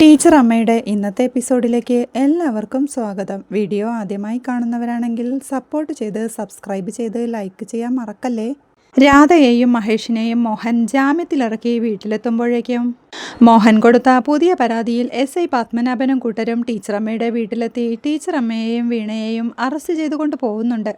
Teacher അമ്മയുടെ ഇന്നത്തെ എപ്പിസോഡിലേക്ക് എല്ലാവർക്കും സ്വാഗതം. വീഡിയോ ആദ്യമായി കാണുന്നവരാണെങ്കിൽ സപ്പോർട്ട് ചെയ്ത് സബ്സ്ക്രൈബ് ചെയ്ത് ലൈക്ക് ചെയ്യാൻ മറക്കല്ലേ? രാധയെയും മഹേഷിനെയും മോഹൻ ജാമ്യത്തിലിറക്കി വീട്ടിലെത്തുമ്പോഴേക്കും മോഹൻ കൊടുത്ത പുതിയ പരാതിയിൽ എസ് ഐ പത്മനാഭനും കൂട്ടരും ടീച്ചറമ്മയുടെ വീട്ടിലെത്തി. ടീച്ചറമ്മയെയും വീണയെയും അറസ്റ്റ് ചെയ്തുകൊണ്ട് പോകുന്നുണ്ട്.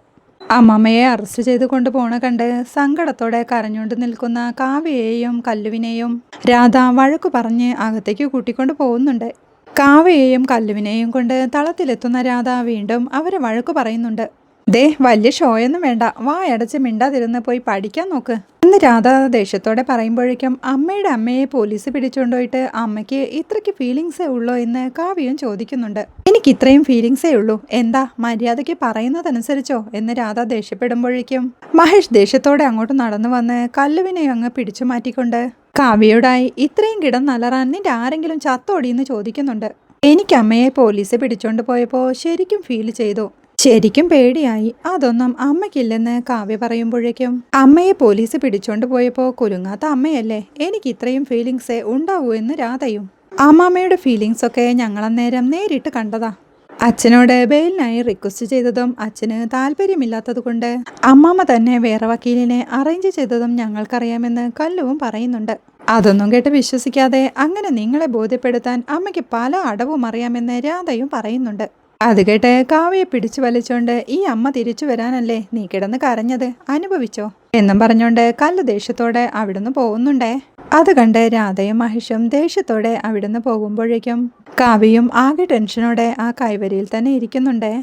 അമ്മമ്മയെ അറസ്റ്റ് ചെയ്ത് കൊണ്ടുപോണ കണ്ട് സങ്കടത്തോടെ കരഞ്ഞുകൊണ്ട് നിൽക്കുന്ന കാവ്യയെയും കല്ലുവിനെയും രാധ വഴക്കു പറഞ്ഞ് അകത്തേക്ക് കൂട്ടിക്കൊണ്ട് പോകുന്നുണ്ട്. കാവ്യയെയും കല്ലുവിനെയും കൊണ്ട് തളത്തിലെത്തുന്ന രാധ വീണ്ടും അവരെ വഴക്കു പറയുന്നുണ്ട്. ദേ വലിയ ഷോയൊന്നും വേണ്ട. വാ അടച്ച് മിണ്ടാതിരുന്ന് പോയി പഠിക്കാൻ നോക്ക്. എന്ന് രാധ ദേഷ്യത്തോടെ പറയുമ്പോഴേക്കും അമ്മയുടെ അമ്മയെ പോലീസ് പിടിച്ചുകൊണ്ടുപോയിട്ട് അമ്മയ്ക്ക് ഇത്രയ്ക്ക് ഫീലിങ്സേ ഉള്ളോ എന്ന് കാവ്യം ചോദിക്കുന്നുണ്ട്. എനിക്ക് ഇത്രയും ഫീലിങ്സേ ഉള്ളൂ. എന്താ മര്യാദയ്ക്ക് പറയുന്നതനുസരിച്ചോ എന്ന് രാധ ദേഷ്യപ്പെടുമ്പോഴേക്കും മഹേഷ് ദേഷ്യത്തോടെ അങ്ങോട്ട് നടന്നു വന്ന് കല്ലുവിനെ അങ്ങ് പിടിച്ചു മാറ്റിക്കൊണ്ട് കാവ്യയോടായി ഇത്രയും കിടം നലറാൻ നിന്റെ ആരെങ്കിലും ചത്തോടിയെന്ന് ചോദിക്കുന്നുണ്ട്. എനിക്ക് അമ്മയെ പോലീസ് പിടിച്ചോണ്ട് പോയപ്പോൾ ശരിക്കും ഫീൽ ചെയ്തു. ശരിക്കും പേടിയായി. അതൊന്നും അമ്മയ്ക്കില്ലെന്ന് കാവ്യ പറയുമ്പോഴേക്കും. അമ്മയെ പോലീസ് പിടിച്ചോണ്ട് പോയപ്പോൾ കുലുങ്ങാത്ത അമ്മയല്ലേ? എനിക്ക് ഇത്രയും ഫീലിങ്സ് ഉണ്ടാവൂ എന്ന് രാധയും. അമ്മാമ്മയുടെ ഫീലിങ്സ് ഒക്കെ ഞങ്ങളന്നേരം നേരിട്ട് കണ്ടതാ. അച്ഛനോട് ബെയിലിനായി റിക്വസ്റ്റ് ചെയ്തതും അച്ഛന് താല്പര്യമില്ലാത്തതുകൊണ്ട് അമ്മാമ്മ തന്നെ വേറെ വക്കീലിനെ അറേഞ്ച് ചെയ്തതും ഞങ്ങൾക്കറിയാമെന്ന് കല്ലുവും പറയുന്നുണ്ട്. അതൊന്നും കേട്ട് വിശ്വസിക്കാതെ അങ്ങനെ നിങ്ങളെ ബോധ്യപ്പെടുത്താൻ അമ്മയ്ക്ക് പല അടവും അറിയാമെന്ന് രാധയും പറയുന്നുണ്ട്. അത് കേട്ട് കാവ്യെ പിടിച്ചു വലിച്ചോണ്ട് ഈ അമ്മ തിരിച്ചു വരാനല്ലേ നീ കിടന്ന് കരഞ്ഞത്? അനുഭവിച്ചോ? എന്നും പറഞ്ഞോണ്ട് കല്ല് ദേഷ്യത്തോടെ അവിടുന്ന് പോകുന്നുണ്ടേ. അത് കണ്ട് രാധയും മഹിഷും ദേഷ്യത്തോടെ അവിടുന്ന് പോകുമ്പോഴേക്കും കാവ്യയും ആകെ ടെൻഷനോടെ ആ കൈവരിയിൽ തന്നെ ഇരിക്കുന്നുണ്ടേ.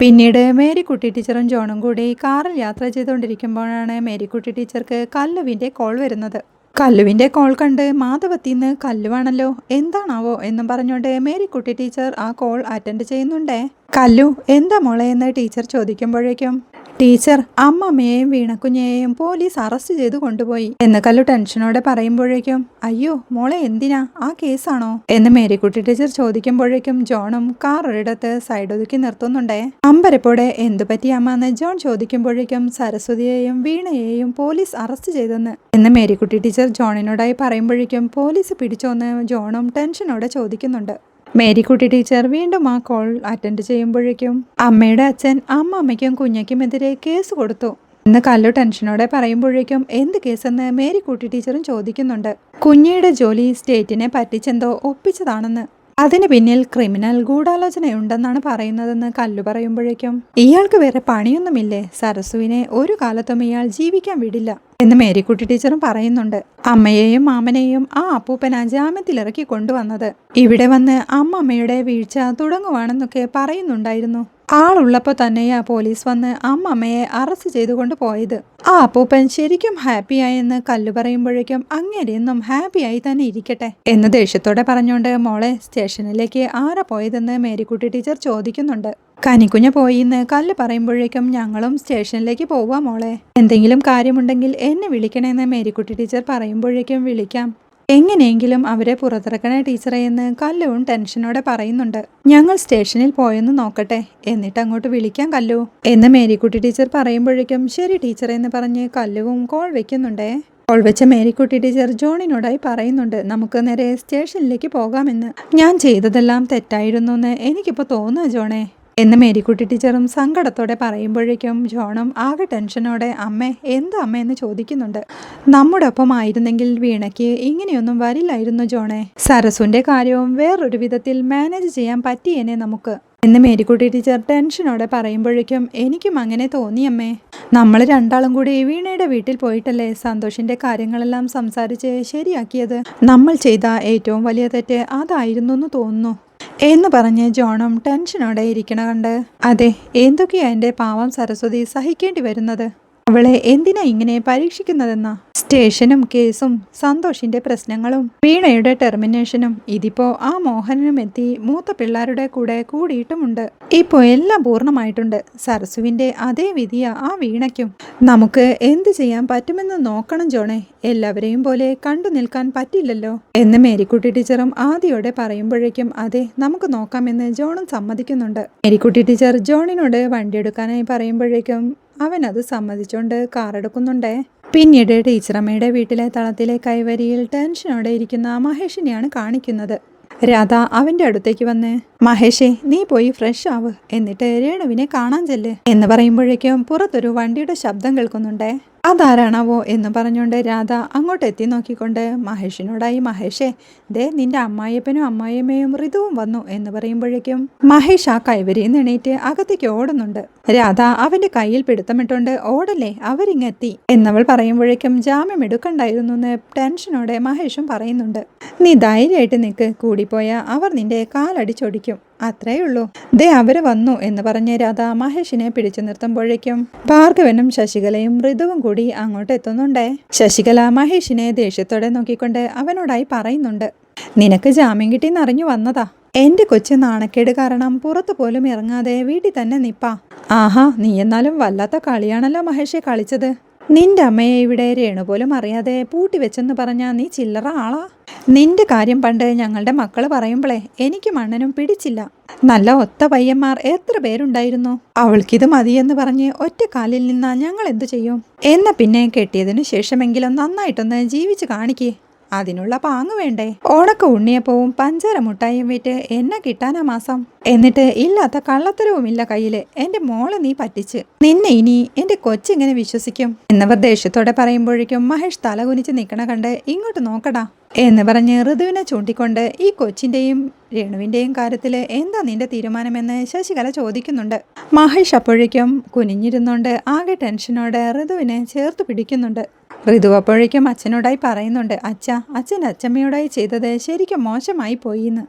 പിന്നീട് മേരിക്കുട്ടി ടീച്ചറും ജോണും കൂടി കാറിൽ യാത്ര ചെയ്തുകൊണ്ടിരിക്കുമ്പോഴാണ് മേരിക്കുട്ടി ടീച്ചർക്ക് കല്ലുവിന്റെ കോൾ വരുന്നത്. കല്ലുവിന്റെ കോൾ കണ്ട് മാധവത്തിന്ന് കല്ലുവാണല്ലോ എന്താണാവോ എന്നും പറഞ്ഞുകൊണ്ട് മേരിക്കുട്ടി ടീച്ചർ ആ കോൾ അറ്റൻഡ് ചെയ്യുന്നുണ്ടേ. കല്ലു എന്താ മോളെ എന്ന് ടീച്ചർ ചോദിക്കുമ്പോഴേക്കും ടീച്ചർ അമ്മമ്മയെയും വീണക്കുഞ്ഞയെയും പോലീസ് അറസ്റ്റ് ചെയ്തു കൊണ്ടുപോയി എന്ന് കല്ലു ടെൻഷനോടെ പറയുമ്പോഴേക്കും അയ്യോ മോളെ എന്തിനാ? ആ കേസാണോ? എന്ന് മേരിക്കുട്ടി ടീച്ചർ ചോദിക്കുമ്പോഴേക്കും ജോണും കാർ ഒരിടത്ത് സൈഡ് ഒതുക്കി നിർത്തുന്നുണ്ടേ? അമ്പരപ്പോടെ എന്തു പറ്റി അമ്മ എന്ന് ജോൺ ചോദിക്കുമ്പോഴേക്കും സരസ്വതിയെയും വീണയെയും പോലീസ് അറസ്റ്റ് ചെയ്തെന്ന് എന്ന് മേരിക്കുട്ടി ടീച്ചർ ജോണിനോടായി പറയുമ്പോഴേക്കും പോലീസ് പിടിച്ചോന്ന്? ജോണും ടെൻഷനോടെ ചോദിക്കുന്നുണ്ട്. മേരിക്കുട്ടി ടീച്ചർ വീണ്ടും ആ കോൾ അറ്റൻഡ് ചെയ്യുമ്പോഴേക്കും അമ്മയുടെ അച്ഛൻ അമ്മ അമ്മയ്ക്കും കുഞ്ഞയ്ക്കുമെതിരെ കേസ് കൊടുത്തു. ഇന്ന് കല്ലു ടെൻഷനോടെ പറയുമ്പോഴേക്കും എന്ത് കേസെന്ന് മേരിക്കുട്ടി ടീച്ചറും ചോദിക്കുന്നുണ്ട്. കുഞ്ഞിയുടെ ജോലി സ്റ്റേറ്റിനെ പറ്റിച്ചെന്തോ ഒപ്പിച്ചതാണെന്ന്. അതിന് പിന്നിൽ ക്രിമിനൽ ഗൂഢാലോചനയുണ്ടെന്നാണ് പറയുന്നതെന്ന് കല്ലു പറയുമ്പോഴേക്കും. ഇയാൾക്ക് വേറെ പണിയൊന്നുമില്ലേ? സരസുവിനെ ഒരു കാലത്തും ഇയാൾ ജീവിക്കാൻ വിടില്ല എന്ന് മേരിക്കുട്ടി ടീച്ചറും പറയുന്നുണ്ട്. അമ്മയെയും മാമനെയും ആ അപ്പൂപ്പൻ അപ്പൂപ്പന ജാമ്യത്തിലിറക്കി കൊണ്ടുവന്നത്. ഇവിടെ വന്ന് അമ്മമ്മയുടെ വീഴ്ച തുടങ്ങുവാണെന്നൊക്കെ പറയുന്നുണ്ടായിരുന്നു. ആളുള്ളപ്പോൾ തന്നെയാ പോലീസ് വന്ന് അമ്മമ്മയെ അറസ്റ്റ് ചെയ്തുകൊണ്ട് പോയത്. ആ അപ്പൂപ്പൻ ശരിക്കും ഹാപ്പിയായെന്ന് കല്ലു പറയുമ്പോഴേക്കും അങ്ങനെയൊന്നും ഹാപ്പിയായി തന്നെ ഇരിക്കട്ടെ എന്ന് ദേഷ്യത്തോടെ പറഞ്ഞുകൊണ്ട് മോളെ സ്റ്റേഷനിലേക്ക് ആരാ പോയതെന്ന് മേരിക്കുട്ടി ടീച്ചർ ചോദിക്കുന്നുണ്ട്. കനിക്കുഞ്ഞ പോയി എന്ന് കല്ല് പറയുമ്പോഴേക്കും ഞങ്ങളും സ്റ്റേഷനിലേക്ക് പോവാം മോളെ. എന്തെങ്കിലും കാര്യമുണ്ടെങ്കിൽ എന്നെ വിളിക്കണേന്ന് മേരിക്കുട്ടി ടീച്ചർ പറയുമ്പോഴേക്കും വിളിക്കാം. എങ്ങനെയെങ്കിലും അവരെ പുറത്തിറക്കണേ ടീച്ചറെ എന്ന് കല്ലുവും ടെൻഷനോടെ പറയുന്നുണ്ട്. ഞങ്ങൾ സ്റ്റേഷനിൽ പോയെന്ന് നോക്കട്ടെ. എന്നിട്ട് അങ്ങോട്ട് വിളിക്കാം കല്ലു. എന്ന് മേരിക്കുട്ടി ടീച്ചർ പറയുമ്പോഴേക്കും ശരി ടീച്ചറെ എന്ന് പറഞ്ഞ് കല്ലുവും കോൾ വെക്കുന്നുണ്ടേ. കോൾ വെച്ച മേരിക്കുട്ടി ടീച്ചർ ജോണിനോടായി പറയുന്നുണ്ട് നമുക്ക് നേരെ സ്റ്റേഷനിലേക്ക് പോകാമെന്ന്. ഞാൻ ചെയ്തതെല്ലാം തെറ്റായിരുന്നു എന്ന് എനിക്കിപ്പോൾ തോന്നുക ജോണേ. എന്ന് മേരിക്കുട്ടി ടീച്ചറും സങ്കടത്തോടെ പറയുമ്പോഴേക്കും ജോണും ആകെ ടെൻഷനോടെ അമ്മേ എന്താ അമ്മ? എന്ന് ചോദിക്കുന്നുണ്ട്. നമ്മുടെ ഒപ്പം ആയിരുന്നെങ്കിൽ വീണയ്ക്ക് ഇങ്ങനെയൊന്നും വരില്ലായിരുന്നു ജോണെ. സരസുന്റെ കാര്യവും വേറൊരു വിധത്തിൽ മാനേജ് ചെയ്യാൻ പറ്റിയേനെ നമുക്ക്. എന്ന് മേരിക്കുട്ടി ടീച്ചർ ടെൻഷനോടെ പറയുമ്പോഴേക്കും എനിക്കും അങ്ങനെ തോന്നിയമ്മേ നമ്മൾ രണ്ടാളും കൂടി വീണയുടെ വീട്ടിൽ പോയിട്ടല്ലേ സന്തോഷിന്റെ കാര്യങ്ങളെല്ലാം സംസാരിച്ച് ശരിയാക്കിയത്? നമ്മൾ ചെയ്ത ഏറ്റവും വലിയ തെറ്റ് അതായിരുന്നു എന്ന് തോന്നുന്നു. എന്ന് പറഞ്ഞ് ജോണും ടെൻഷനോടെ ഇരിക്കണ കണ്ട്. അതെ എന്തൊക്കെയാ എന്റെ പാവം സരസ്വതി സഹിക്കേണ്ടി വരുന്നത്? അവളെ എന്തിനാ ഇങ്ങനെ പരീക്ഷിക്കുന്നതെന്ന? സ്റ്റേഷനും കേസും സന്തോഷിന്റെ പ്രശ്നങ്ങളും വീണയുടെ ടെർമിനേഷനും ഇതിപ്പോ ആ മോഹനനും എത്തി മൂത്ത പിള്ളേരുടെ കൂടെ കൂടിയിട്ടുമുണ്ട്. ഇപ്പോ എല്ലാം പൂർണമായിട്ടുണ്ട്. സരസുവിന്റെ അതേ വിധിയ ആ വീണയ്ക്കും. നമുക്ക് എന്ത് ചെയ്യാൻ പറ്റുമെന്ന് നോക്കണം ജോണേ. എല്ലാവരെയും പോലെ കണ്ടു നിൽക്കാൻ പറ്റില്ലല്ലോ. എന്ന് മേരിക്കുട്ടി ടീച്ചറും ആദ്യോടെ പറയുമ്പോഴേക്കും അതെ നമുക്ക് നോക്കാമെന്ന് ജോണും സമ്മതിക്കുന്നുണ്ട്. മേരിക്കുട്ടി ടീച്ചർ ജോണിനോട് വണ്ടി എടുക്കാനായി പറയുമ്പോഴേക്കും അവൻ അത് സമ്മതിച്ചുകൊണ്ട് കാറെടുക്കുന്നുണ്ടേ. പിന്നീട് ടീച്ചറമ്മയുടെ വീട്ടിലെ തളത്തിലെ കൈവരിയിൽ ടെൻഷനോടെ ഇരിക്കുന്ന മഹേഷിനെയാണ് കാണിക്കുന്നത്. രാധ അവന്റെ അടുത്തേക്ക് വന്ന് മഹേഷേ നീ പോയി ഫ്രഷ് ആവ്. എന്നിട്ട് രേണുവിനെ കാണാൻ ചെല്ല്. എന്ന് പറയുമ്പോഴേക്കും പുറത്തൊരു വണ്ടിയുടെ ശബ്ദം കേൾക്കുന്നുണ്ടേ. അതാരാണാവോ എന്ന് പറഞ്ഞുകൊണ്ട് രാധ അങ്ങോട്ട് എത്തി നോക്കിക്കൊണ്ട് മഹേഷിനോടായി മഹേഷേ ദേ നിന്റെ അമ്മായിയപ്പനും അമ്മായിയമ്മയും ഋതുവും വന്നു എന്ന് പറയുമ്പോഴേക്കും മഹേഷ് ആ കൈവരിയിൽ എണീറ്റ് അകത്തേക്ക് ഓടുന്നുണ്ട്. രാധ അവന്റെ കയ്യിൽ പിടുത്തമിട്ടുണ്ട് ഓടല്ലേ അവരിങ്ങെത്തി എന്നവൾ പറയുമ്പോഴേക്കും ജാമ്യം എടുക്കണ്ടായിരുന്നു എന്ന് ടെൻഷനോടെ മഹേഷും പറയുന്നുണ്ട്. നീ ധൈര്യമായിട്ട് നിൽക്ക് കൂടിപ്പോയാൽ അവർ നിന്റെ കാലടിച്ചൊടിക്കും. അത്രേ ഉള്ളൂ. ദേ അവർ വന്നു എന്ന് പറഞ്ഞ് രാധ മഹേഷിനെ പിടിച്ചു നിർത്തുമ്പോഴേക്കും ഭാർഗവനും ശശികലയും ഋതുവും കൂടി അങ്ങോട്ട് എത്തുന്നുണ്ടേ. ശശികല മഹേഷിനെ ദേഷ്യത്തോടെ നോക്കിക്കൊണ്ട് അവനോടായി പറയുന്നുണ്ട് നിനക്ക് ജാമ്യം കിട്ടിയെന്ന് അറിഞ്ഞു വന്നതാ. എന്റെ കൊച്ചു നാണക്കേട് കാരണം പുറത്തു പോലും ഇറങ്ങാതെ വീട്ടിൽ തന്നെ നിപ്പാ. ആഹാ നീ എന്നാലും വല്ലാത്ത കളിയാണല്ലോ മഹേഷെ കളിച്ചത്. നിന്റെ അമ്മയെ ഇവിടെ രേണു പോലും അറിയാതെ പൂട്ടി വെച്ചെന്ന് പറഞ്ഞാ നീ ചില്ലറ ആളാ. നിന്റെ കാര്യം പണ്ട് ഞങ്ങളുടെ മക്കൾ പറയുമ്പോളേ എനിക്ക് മണ്ണനും പിടിച്ചില്ല. നല്ല ഒത്ത പയ്യന്മാർ എത്ര പേരുണ്ടായിരുന്നു? അവൾക്കിത് മതിയെന്ന് പറഞ്ഞ് ഒറ്റ കാലിൽ നിന്നാ ഞങ്ങൾ എന്തു ചെയ്യും? എന്ന പിന്നെ കെട്ടിയതിനു ശേഷമെങ്കിലും നന്നായിട്ടൊന്ന് ജീവിച്ച് കാണിക്കേ. അതിനുള്ള പാങ്ങ് വേണ്ടേ? ഓണക്ക ഉണ്ണിയപ്പവും പഞ്ചാര മുട്ടായും വിറ്റ് എന്നെ കിട്ടാനാ മാസം. എന്നിട്ട് ഇല്ലാത്ത കള്ളത്തരവും ഇല്ല കയ്യിൽ. എന്റെ മോളെ നീ പറ്റിച്ച്. നിന്നെ ഇനി എന്റെ കൊച്ചിങ്ങനെ വിശ്വസിക്കും. എന്നവർ ദേഷ്യത്തോടെ പറയുമ്പോഴേക്കും മഹേഷ് തലകുനിച്ച് നിൽക്കണ കണ്ട് ഇങ്ങോട്ട് നോക്കടാ. എന്ന് പറഞ്ഞ് ഋതുവിനെ ചൂണ്ടിക്കൊണ്ട് ഈ കൊച്ചിന്റെയും രേണുവിന്റെയും കാര്യത്തിൽ എന്താ നിന്റെ തീരുമാനമെന്ന് ശശികല ചോദിക്കുന്നുണ്ട്. മഹേഷ് അപ്പോഴേക്കും കുനിഞ്ഞിരുന്നുകൊണ്ട് ആകെ ടെൻഷനോടെ ഋതുവിനെ ചേർത്ത് പിടിക്കുന്നുണ്ട്. ഋതു അപ്പോഴേക്കും അച്ഛനോടായി പറയുന്നുണ്ട് അച്ഛ അച്ഛൻ അച്ഛമ്മയോടായി ചെയ്തത് ശരിക്കും മോശമായി പോയിന്ന്.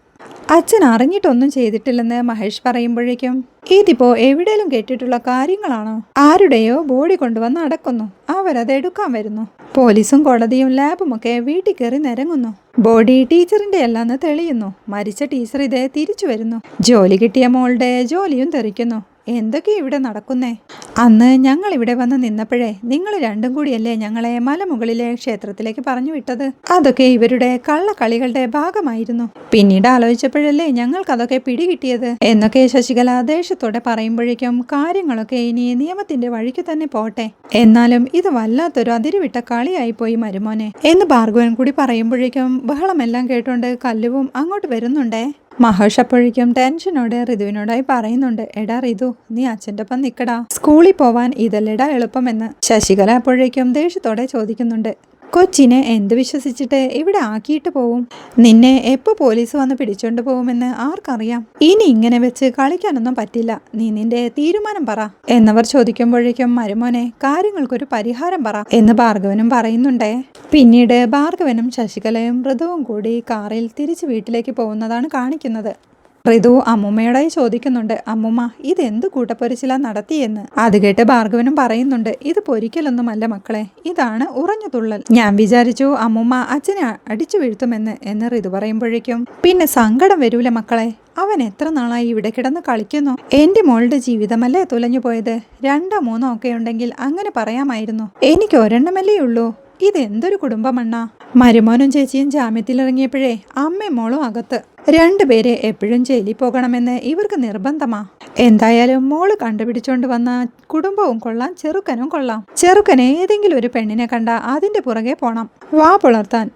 അച്ഛൻ അറിഞ്ഞിട്ടൊന്നും ചെയ്തിട്ടില്ലെന്ന് മഹേഷ് പറയുമ്പോഴേക്കും ഇതിപ്പോ എവിടെയും കേട്ടിട്ടുള്ള കാര്യങ്ങളാണോ? ആരുടെയോ ബോഡി കൊണ്ടുവന്ന് അടക്കുന്നു അവരത് എടുക്കാൻ വരുന്നു. പോലീസും കോടതിയും ലാബും ഒക്കെ വീട്ടിൽ കയറി നിരങ്ങുന്നു. ബോഡി ടീച്ചറിന്റെ അല്ലാന്ന് തെളിയുന്നു മരിച്ച ടീച്ചർ ഇതേ തിരിച്ചു വരുന്നു. ജോലി കിട്ടിയ മോളുടെ ജോലിയും തെറിക്കുന്നു. എന്തൊക്കെ ഇവിടെ നടക്കുന്നേ? അന്ന് ഞങ്ങൾ ഇവിടെ വന്ന് നിന്നപ്പോഴേ നിങ്ങൾ രണ്ടും കൂടിയല്ലേ ഞങ്ങളെ മലമുകളിലെ ക്ഷേത്രത്തിലേക്ക് പറഞ്ഞു വിട്ടത്? അതൊക്കെ ഇവരുടെ കള്ളക്കളികളുടെ ഭാഗമായിരുന്നു. പിന്നീട് ആലോചിച്ചപ്പോഴല്ലേ ഞങ്ങൾക്കതൊക്കെ പിടികിട്ടിയത്. എന്നൊക്കെ ശശികല ദേഷ്യത്തോടെ പറയുമ്പോഴേക്കും കാര്യങ്ങളൊക്കെ ഇനി നിയമത്തിന്റെ വഴിക്ക് തന്നെ പോട്ടെ. എന്നാലും ഇത് വല്ലാത്തൊരു അതിരുവിട്ട കളിയായി പോയി മരുമോനെ. എന്ന് ഭാർഗവൻ കൂടി പറയുമ്പോഴേക്കും ബഹളമെല്ലാം കേട്ടോണ്ട് കല്ലുവും അങ്ങോട്ട് വരുന്നുണ്ടേ? മഹേഷ് അപ്പോഴേക്കും ടെൻഷനോടെ ഋതുവിനോടായി പറയുന്നുണ്ട് എടാ ഋതു നീ അച്ഛന്റെ ഒപ്പം നിൽക്കടാ സ്കൂളിൽ പോവാൻ ഇതല്ലടാ എളുപ്പമെന്ന്. ശശികല അപ്പോഴേക്കും ദേഷ്യത്തോടെ ചോദിക്കുന്നുണ്ട് കൊച്ചിനെ എന്ത് വിശ്വസിച്ചിട്ട് ഇവിടെ ആക്കിയിട്ട് പോവും? നിന്നെ എപ്പോ പോലീസ് വന്ന് പിടിച്ചോണ്ട് പോകുമെന്ന് ആർക്കറിയാം? ഇനി ഇങ്ങനെ വെച്ച് കളിക്കാനൊന്നും പറ്റില്ല. നീ നിന്റെ തീരുമാനം പറ. എന്നവർ ചോദിക്കുമ്പോഴേക്കും മരുമോനെ കാര്യങ്ങൾക്കൊരു പരിഹാരം പറ എന്ന് ഭാർഗവനും പറയുന്നുണ്ടേ. പിന്നീട് ഭാർഗവനും ശശികലയും മൃദുവും കൂടി കാറിൽ തിരിച്ച് വീട്ടിലേക്ക് പോകുന്നതാണ് കാണിക്കുന്നത്. ഋതു അമ്മൂമ്മയോടായി ചോദിക്കുന്നുണ്ട് അമ്മുമ്മ ഇതെന്ത് കൂട്ടപ്പൊരിച്ചില നടത്തിയെന്ന്? അത് കേട്ട് ഭാർഗവനും പറയുന്നുണ്ട് ഇത് പൊരിക്കലൊന്നുമല്ല മക്കളെ ഇതാണ് ഉറഞ്ഞു തുള്ളൽ. ഞാൻ വിചാരിച്ചു അമ്മുമ്മ അച്ഛനെ അടിച്ചു വീഴ്ത്തുമെന്ന് എന്ന് ഋതു പറയുമ്പോഴേക്കും പിന്നെ സങ്കടം വരൂല മക്കളെ അവൻ എത്ര നാളായി ഇവിടെ കിടന്ന് കളിക്കുന്നു? എന്റെ മോളുടെ ജീവിതമല്ലേ തുലഞ്ഞു പോയത് രണ്ടോ മൂന്നോ ഒക്കെ ഉണ്ടെങ്കിൽ അങ്ങനെ പറയാമായിരുന്നു. എനിക്ക് ഒരെണ്ണമല്ലേ ഉള്ളൂ. ഇതെന്തൊരു കുടുംബമണ്ണ മരുമോനും ചേച്ചിയും ജാമ്യത്തിലിറങ്ങിയപ്പോഴേ അമ്മയും മോളും അകത്ത്. രണ്ടുപേരെ എപ്പോഴും ജയിലിൽ പോകണമെന്ന് ഇവർക്ക് നിർബന്ധമാ. എന്തായാലും മോൾ കണ്ടുപിടിച്ചോണ്ട് വന്ന കുടുംബവും കൊള്ളാം ചെറുക്കനും കൊള്ളാം. ചെറുക്കന് ഏതെങ്കിലും ഒരു പെണ്ണിനെ കണ്ട അതിന്റെ പുറകെ പോണം. വാ പുലർത്താൻ.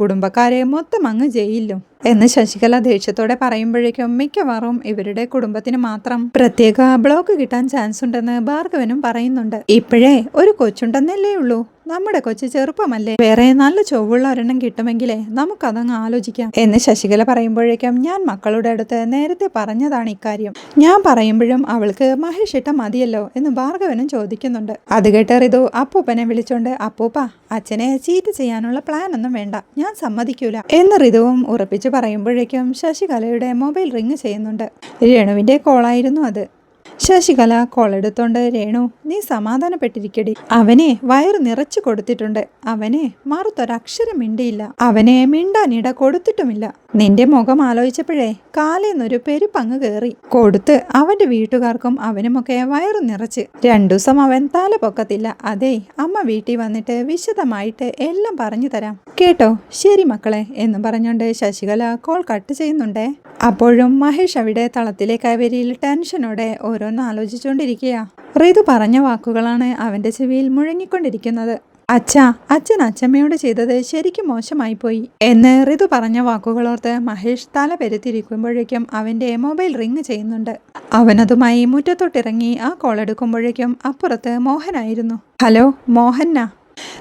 കുടുംബക്കാരെ മൊത്തം അങ്ങ് ജയിലിലും. എന്ന് ശശികല ദേഷ്യത്തോടെ പറയുമ്പോഴേക്കും മിക്കവാറും ഇവരുടെ കുടുംബത്തിന് മാത്രം പ്രത്യേക ബ്ലോക്ക് കിട്ടാൻ ചാൻസ് ഉണ്ടെന്ന് ഭാർഗവനും പറയുന്നുണ്ട്. ഇപ്പോഴേ ഒരു കൊച്ചുണ്ടെന്നല്ലേ ഉള്ളൂ. നമ്മുടെ കൊച്ചു ചെറുപ്പമല്ലേ? വേറെ നല്ല ചൊവ്വുള്ള ഒരെണ്ണം കിട്ടുമെങ്കിലേ നമുക്കതങ്ങ് ആലോചിക്കാം. എന്ന് ശശികല പറയുമ്പോഴേക്കും ഞാൻ മക്കളുടെ അടുത്ത് നേരത്തെ പറഞ്ഞതാണ് ഇക്കാര്യം. ഞാൻ പറയുമ്പോഴും അവൾക്ക് മഹേഷ് ഇട്ട മതിയല്ലോ എന്ന് ഭാർഗവനും ചോദിക്കുന്നുണ്ട്. അത് കേട്ട് ഋതു അപ്പൂപ്പനെ വിളിച്ചോണ്ട് അപ്പൂപ്പ അച്ഛനെ ചീറ്റ് ചെയ്യാനുള്ള പ്ലാൻ ഒന്നും വേണ്ട. ഞാൻ സമ്മതിക്കൂല. എന്ന് ഋതുവും ഉറപ്പിച്ചു പറയുമ്പോഴേക്കും ശശികലയുടെ മൊബൈൽ റിങ് ചെയ്യുന്നുണ്ട്. രേണുവിന്റെ കോളായിരുന്നു അത്. ശശികല കൊളെടുത്തോണ്ട് രേണു നീ സമാധാനപ്പെട്ടിരിക്കടി. അവനെ വയറ് നിറച്ചു കൊടുത്തിട്ടുണ്ട്. അവനെ മറുത്തൊരക്ഷരം മിണ്ടിയില്ല. അവനെ മിണ്ടാനിട കൊടുത്തിട്ടുമില്ല. നിന്റെ മുഖം ആലോചിച്ചപ്പോഴേ കാലേന്നൊരു പെരുപ്പങ്ങ് കയറി കൊടുത്ത് അവന്റെ വീട്ടുകാർക്കും അവനുമൊക്കെ വയറു നിറച്ച്. രണ്ടു ദിവസം അവൻ തല പൊക്കത്തില്ല. അതേ അമ്മ വീട്ടിൽ വന്നിട്ട് വിശദമായിട്ട് എല്ലാം പറഞ്ഞു തരാം. കേട്ടോ ശരി മക്കളെ എന്നും പറഞ്ഞോണ്ട് ശശികല കോൾ കട്ട് ചെയ്യുന്നുണ്ടേ. അപ്പോഴും മഹേഷ് അവിടെ തളത്തിലെ കൈവരിയിൽ ടെൻഷനോടെ ഓരോന്ന് ആലോചിച്ചുകൊണ്ടിരിക്കുക ഋതു പറഞ്ഞ വാക്കുകളാണ് അവന്റെ ചെവിയിൽ മുഴങ്ങിക്കൊണ്ടിരിക്കുന്നത്. അച്ഛാ അച്ഛൻ അച്ഛമ്മയോട് ചെയ്തത് ശരിക്കും മോശമായിപ്പോയി. എന്ന് ഋതു പറഞ്ഞ വാക്കുകളോർത്ത് മഹേഷ് തല പെരുത്തിരിക്കുമ്പോഴേക്കും അവന്റെ മൊബൈൽ റിങ് ചെയ്യുന്നുണ്ട്. അവനതുമായി മുറ്റത്തോട്ടിറങ്ങി ആ കോൾ എടുക്കുമ്പോഴേക്കും അപ്പുറത്ത് മോഹനായിരുന്നു. ഹലോ മോഹന്ന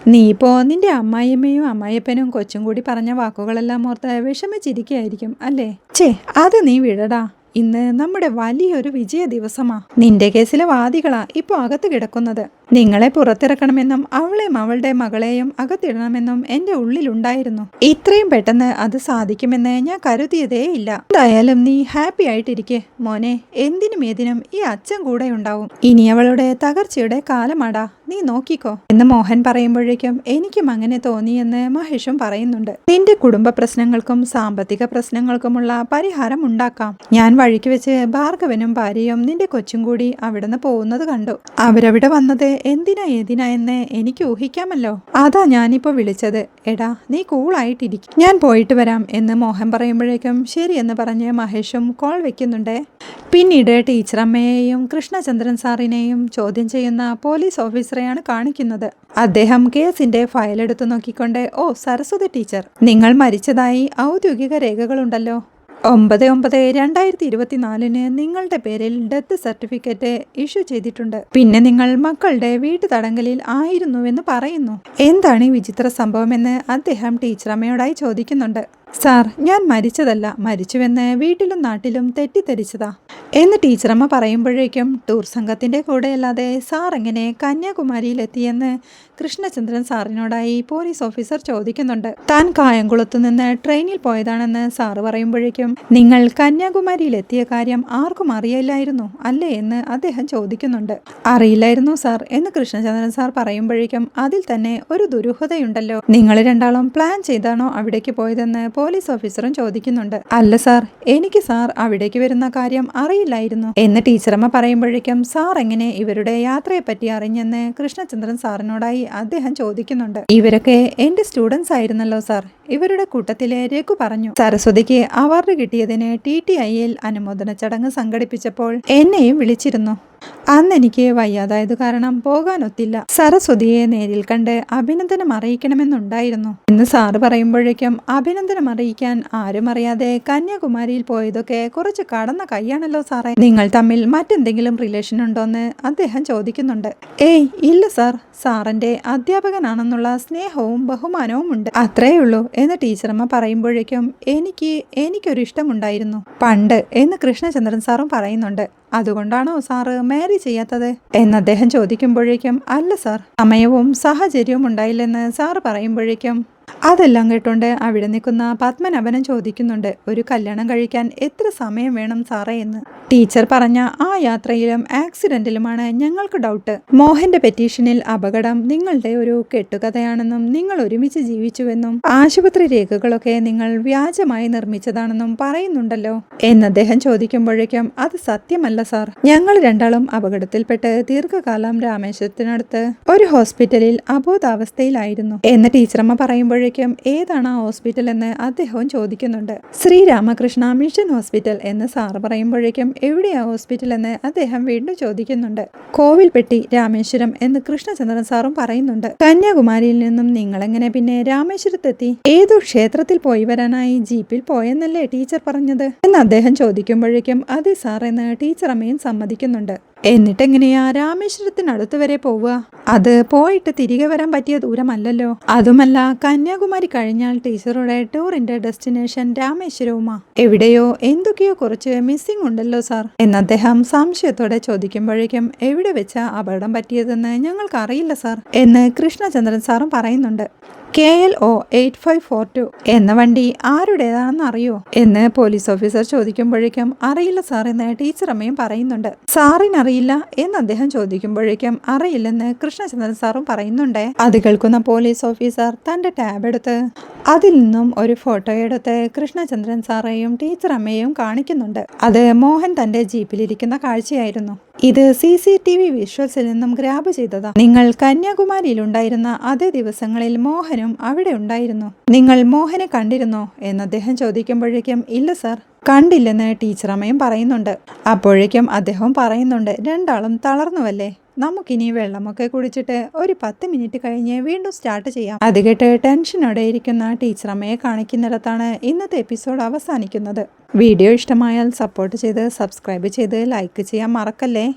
നീ ഇപ്പോ നിന്റെ അമ്മായിയമ്മയും അമ്മായിയപ്പനും കൊച്ചും കൂടി പറഞ്ഞ വാക്കുകളെല്ലാം ഓർത്ത് വിഷമിച്ചിരിക്കുകയായിരിക്കും അല്ലേ? ചേ അത് നീ വിടടാ. ഇന്ന് നമ്മുടെ വലിയൊരു വിജയ ദിവസമാ നിന്റെ കേസിലെ വാദികളാ ഇപ്പോൾ അകത്ത് കിടക്കുന്നത്. നിങ്ങളെ പുറത്തിറക്കണമെന്നും അവളെയും അവളുടെ മകളെയും അകത്തിടണമെന്നും എന്റെ ഉള്ളിലുണ്ടായിരുന്നു. ഇത്രയും പെട്ടെന്ന് അത് സാധിക്കുമെന്ന് ഞാൻ കരുതിയതേ ഇല്ല. എന്തായാലും നീ ഹാപ്പി ആയിട്ടിരിക്കെ. മോനെ എന്തിനും ഏതിനും ഈ അച്ഛൻ കൂടെ ഉണ്ടാവും. ഇനി അവളുടെ തകർച്ചയുടെ കാലമാടാ. നീ നോക്കിക്കോ. എന്ന് മോഹൻ പറയുമ്പോഴേക്കും എനിക്കും അങ്ങനെ തോന്നിയെന്ന് മഹേഷും പറയുന്നുണ്ട്. നിന്റെ കുടുംബ പ്രശ്നങ്ങൾക്കും സാമ്പത്തിക പ്രശ്നങ്ങൾക്കുമുള്ള പരിഹാരം ഉണ്ടാക്കാം. ഞാൻ വഴിക്ക് വെച്ച് ഭാർഗവനും ഭാര്യയും നിന്റെ കൊച്ചും കൂടി അവിടുന്ന് പോകുന്നത് കണ്ടു. അവരവിടെ വന്നത് എന്തിനാ ഏതിനാ എന്ന് എനിക്ക് ഊഹിക്കാമല്ലോ. അതാ ഞാനിപ്പോ വിളിച്ചത്. എടാ നീ കൂളായിട്ടിരിക്കും ഞാൻ പോയിട്ട് വരാം എന്ന് മോഹൻ പറയുമ്പോഴേക്കും ശരി എന്ന് പറഞ്ഞ് മഹേഷും കോൾ വെക്കുന്നുണ്ടേ. പിന്നീട് ടീച്ചറമ്മയെയും കൃഷ്ണചന്ദ്രൻ സാറിനെയും ചോദ്യം ചെയ്യുന്ന പോലീസ് ഓഫീസറെയാണ് കാണിക്കുന്നത്. അദ്ദേഹം കേസിന്റെ ഫയൽ എടുത്തു നോക്കിക്കൊണ്ട് ഓ സരസ്വതി ടീച്ചർ നിങ്ങൾ മരിച്ചതായി ഔദ്യോഗിക രേഖകളുണ്ടല്ലോ. ഒമ്പത് ഒമ്പത് രണ്ടായിരത്തി ഇരുപത്തിനാലിന് നിങ്ങളുടെ പേരിൽ ഡെത്ത് സർട്ടിഫിക്കറ്റ് ഇഷ്യൂ ചെയ്തിട്ടുണ്ട്. പിന്നെ നിങ്ങൾ മക്കളുടെ വീട്ടു തടങ്കലിൽ ആയിരുന്നുവെന്ന് പറയുന്നു. എന്താണ് ഈ വിചിത്ര സംഭവം എന്ന് അദ്ദേഹം ടീച്ചറമ്മയോടായി ചോദിക്കുന്നുണ്ട്. സാർ ഞാൻ മരിച്ചതല്ല. മരിച്ചുവെന്ന് വീട്ടിലും നാട്ടിലും തെറ്റിദ്ധരിച്ചതാ. എന്ന് ടീച്ചറമ്മ പറയുമ്പോഴേക്കും ടൂർ സംഘത്തിന്റെ കൂടെയല്ലാതെ സാർ എങ്ങനെ കന്യാകുമാരിയിലെത്തിയെന്ന് കൃഷ്ണചന്ദ്രൻ സാറിനോടായി പോലീസ് ഓഫീസർ ചോദിക്കുന്നുണ്ട്. താൻ കായംകുളത്തു നിന്ന് ട്രെയിനിൽ പോയതാണെന്ന് സാറ് പറയുമ്പോഴേക്കും നിങ്ങൾ കന്യാകുമാരിയിലെത്തിയ കാര്യം ആർക്കും അറിയില്ലായിരുന്നു അല്ലേ? എന്ന് അദ്ദേഹം ചോദിക്കുന്നുണ്ട്. അറിയില്ലായിരുന്നു സാർ എന്ന് കൃഷ്ണചന്ദ്രൻ സാർ പറയുമ്പോഴേക്കും അതിൽ തന്നെ ഒരു ദുരൂഹതയുണ്ടല്ലോ. നിങ്ങൾ രണ്ടാളും പ്ലാൻ ചെയ്താണോ അവിടേക്ക് പോയതെന്ന് പോലീസ് ഓഫീസറും ചോദിക്കുന്നുണ്ട് അല്ല സാർ എനിക്ക് സാർ അവിടേക്ക് വരുന്ന കാര്യം അറിയില്ലായിരുന്നു. എന്ന് ടീച്ചറമ്മ പറയുമ്പോഴേക്കും സാർ എങ്ങനെ ഇവരുടെ യാത്രയെപ്പറ്റി അറിഞ്ഞെന്ന് കൃഷ്ണചന്ദ്രൻ സാറിനോടായി അദ്ദേഹം ചോദിക്കുന്നുണ്ട്. ഇവരൊക്കെ എന്റെ സ്റ്റുഡൻസ് ആയിരുന്നല്ലോ സാർ. ഇവരുടെ കൂട്ടത്തിലെ രഘു പറഞ്ഞു സരസ്വതിക്ക് അവാർഡ് കിട്ടിയതിന് ടി ടി ഐയിൽ അനുമോദന ചടങ്ങ് സംഘടിപ്പിച്ചപ്പോൾ എന്നെയും വിളിച്ചിരുന്നു. അന്ന് എനിക്ക് വയ്യാതായത് കാരണം പോകാനൊത്തില്ല. സരസ്വതിയെ നേരിൽ കണ്ട് അഭിനന്ദനം അറിയിക്കണമെന്നുണ്ടായിരുന്നു. ഇന്ന് സാറ് പറയുമ്പോഴേക്കും അഭിനന്ദനം അറിയിക്കാൻ ആരും അറിയാതെ കന്യാകുമാരിയിൽ പോയതൊക്കെ കുറച്ച് കടന്ന കൈയാണല്ലോ സാറേ. നിങ്ങൾ തമ്മിൽ മറ്റെന്തെങ്കിലും റിലേഷൻ ഉണ്ടോന്ന് അദ്ദേഹം ചോദിക്കുന്നുണ്ട്. ഏയ് ഇല്ല സാർ. സാറിന്റെ അധ്യാപകനാണെന്നുള്ള സ്നേഹവും ബഹുമാനവും ഉണ്ട്. അത്രയേ ഉള്ളൂ എന്ന് ടീച്ചറമ്മ പറയുമ്പോഴേക്കും എനിക്ക് എനിക്കൊരു ഇഷ്ടമുണ്ടായിരുന്നു പണ്ട് എന്ന് കൃഷ്ണചന്ദ്രൻ സാറും പറയുന്നുണ്ട്. അതുകൊണ്ടാണോ സാറ് മാരി ചെയ്യാത്തത്? എന്ന് അദ്ദേഹം ചോദിക്കുമ്പോഴേക്കും അല്ല സാർ സമയവും സാഹചര്യവും ഉണ്ടായില്ലെന്ന് സാറ് പറയുമ്പോഴേക്കും അതെല്ലാം കേട്ടോണ്ട് അവിടെ നിൽക്കുന്ന പത്മനാഭനം ചോദിക്കുന്നുണ്ട് ഒരു കല്യാണം കഴിക്കാൻ എത്ര സമയം വേണം സാറേ എന്ന്? ടീച്ചർ പറഞ്ഞ ആ യാത്രയിലും ആക്സിഡന്റിലുമാണ് ഞങ്ങൾക്ക് ഡൗട്ട് മോഹന്റെ പെറ്റീഷനിൽ അപകടം നിങ്ങളുടെ ഒരു കെട്ടുകഥയാണെന്നും നിങ്ങൾ ഒരുമിച്ച് ജീവിച്ചുവെന്നും ആശുപത്രി രേഖകളൊക്കെ നിങ്ങൾ വ്യാജമായി നിർമ്മിച്ചതാണെന്നും പറയുന്നുണ്ടല്ലോ? എന്ന് അദ്ദേഹം ചോദിക്കുമ്പോഴേക്കും അത് സത്യമല്ല സാർ. ഞങ്ങൾ രണ്ടാളും അപകടത്തിൽപ്പെട്ട് ദീർഘകാലം രാമേശ്വരത്തിനടുത്ത് ഒരു ഹോസ്പിറ്റലിൽ അബോധാവസ്ഥയിലായിരുന്നു. എന്ന് ടീച്ചറമ്മ പറയുമ്പോഴേക്കും ഏതാണ് ആ ഹോസ്പിറ്റൽ എന്ന് അദ്ദേഹവും ചോദിക്കുന്നുണ്ട്. ശ്രീരാമകൃഷ്ണ മിഷൻ ഹോസ്പിറ്റൽ എന്ന് സാറ് പറയുമ്പോഴേക്കും എവിടെയാ ഹോസ്പിറ്റൽ എന്ന് അദ്ദേഹം വീണ്ടും ചോദിക്കുന്നുണ്ട്. കോവിൽപ്പെട്ടി രാമേശ്വരം എന്ന് കൃഷ്ണചന്ദ്രൻ സാറും പറയുന്നുണ്ട്. കന്യാകുമാരിയിൽ നിന്നും നിങ്ങളെങ്ങനെ പിന്നെ രാമേശ്വരത്തെത്തി? ഏതോ ക്ഷേത്രത്തിൽ പോയി വരാനായി ജീപ്പിൽ പോയെന്നല്ലേ ടീച്ചർ പറഞ്ഞത്? എന്ന് അദ്ദേഹം ചോദിക്കുമ്പോഴേക്കും അതെ സാർ എന്ന് ടീച്ചർ അമ്മയും സമ്മതിക്കുന്നുണ്ട്. എന്നിട്ടെങ്ങനെയാ രാമേശ്വരത്തിനടുത്ത് വരെ പോവുക? അത് പോയിട്ട് തിരികെ വരാൻ പറ്റിയ ദൂരമല്ലല്ലോ. അതുമല്ല കന്യാകുമാരി കഴിഞ്ഞാൽ ടീച്ചറുടെ ടൂറിന്റെ ഡെസ്റ്റിനേഷൻ രാമേശ്വരവുമാ. എവിടെയോ എന്തൊക്കെയോ കുറച്ച് മിസ്സിംഗ് ഉണ്ടല്ലോ സാർ. എന്ന് അദ്ദേഹം സംശയത്തോടെ ചോദിക്കുമ്പോഴേക്കും എവിടെ വെച്ചാ അപകടം പറ്റിയതെന്ന് ഞങ്ങൾക്ക് അറിയില്ല സാർ എന്ന് കൃഷ്ണചന്ദ്രൻ സാറും പറയുന്നുണ്ട്. K L O eight five four two എന്ന വണ്ടി ആരുടേതാണെന്ന് അറിയോ? എന്ന് പോലീസ് ഓഫീസർ ചോദിക്കുമ്പോഴേക്കും അറിയില്ല സാർ എന്ന് ടീച്ചർ അമ്മയും പറയുന്നുണ്ട്. സാറിനറിയില്ല എന്ന് അദ്ദേഹം ചോദിക്കുമ്പോഴേക്കും അറിയില്ലെന്ന് കൃഷ്ണചന്ദ്രൻ സാറും പറയുന്നുണ്ട്. അത് കേൾക്കുന്ന പോലീസ് ഓഫീസർ തന്റെ ടാബ് എടുത്ത് അതിൽ നിന്നും ഒരു ഫോട്ടോ എടുത്ത് കൃഷ്ണചന്ദ്രൻ സാറേയും ടീച്ചർ അമ്മയെയും കാണിക്കുന്നുണ്ട്. അത് മോഹൻ തന്റെ ജീപ്പിലിരിക്കുന്ന കാഴ്ചയായിരുന്നു. ഇത് സി സി ടി വി വിഷ്വൽസിൽ നിന്നും ഗ്രാബ് ചെയ്തതാ. നിങ്ങൾ കന്യാകുമാരിയിൽ ഉണ്ടായിരുന്ന അതേ ദിവസങ്ങളിൽ മോഹനും അവിടെ ഉണ്ടായിരുന്നു. നിങ്ങൾ മോഹനെ കണ്ടിരുന്നോ എന്ന് അദ്ദേഹം ചോദിക്കുമ്പോഴേക്കും ഇല്ല സർ കണ്ടില്ലെന്ന് ടീച്ചറമ്മയും പറയുന്നുണ്ട്. അപ്പോഴേക്കും അദ്ദേഹം പറയുന്നുണ്ട് രണ്ടാളും തളർന്നുവല്ലേ? നമുക്കിനി വെള്ളമൊക്കെ കുടിച്ചിട്ട് ഒരു പത്ത് മിനിറ്റ് കഴിഞ്ഞ് വീണ്ടും സ്റ്റാർട്ട് ചെയ്യാം. അത് കേട്ട് ടെൻഷനോടെ ഇരിക്കുന്ന ടീച്ചറമ്മയെ കാണിക്കുന്നിടത്താണ് ഇന്നത്തെ എപ്പിസോഡ് അവസാനിക്കുന്നത്. വീഡിയോ ഇഷ്ടമായാൽ സപ്പോർട്ട് ചെയ്ത് സബ്സ്ക്രൈബ് ചെയ്ത് ലൈക്ക് ചെയ്യാൻ മറക്കല്ലേ?